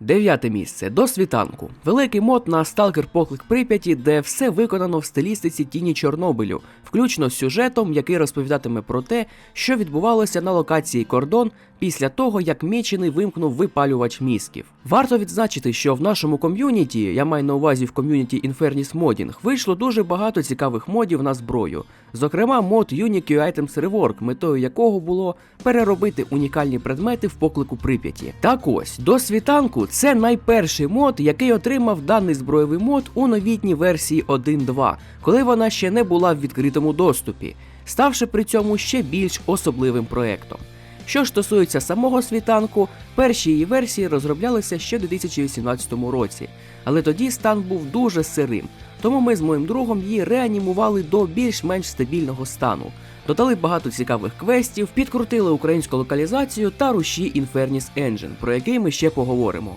Дев'яте місце до світанку. Великий мод на сталкер поклик Прип'яті, де все виконано в стилістиці тіні Чорнобилю, включно з сюжетом, який розповідатиме про те, що відбувалося на локації кордон після того, як Мічений вимкнув випалювач мізків. Варто відзначити, що в нашому ком'юніті, я маю на увазі в ком'юніті Infernus Modding, вийшло дуже багато цікавих модів на зброю. Зокрема, мод Unique Items Rework, метою якого було переробити унікальні предмети в поклику Прип'яті. Так ось, до світанку це найперший мод, який отримав даний збройовий мод у новітній версії 1.2, коли вона ще не була в відкритому доступі, ставши при цьому ще більш особливим проектом. Що стосується самого світанку, перші її версії розроблялися ще у 2018 році, але тоді стан був дуже сирим, тому ми з моїм другом її реанімували до більш-менш стабільного стану. Додали багато цікавих квестів, підкрутили українську локалізацію та руші Infernus Engine, про який ми ще поговоримо.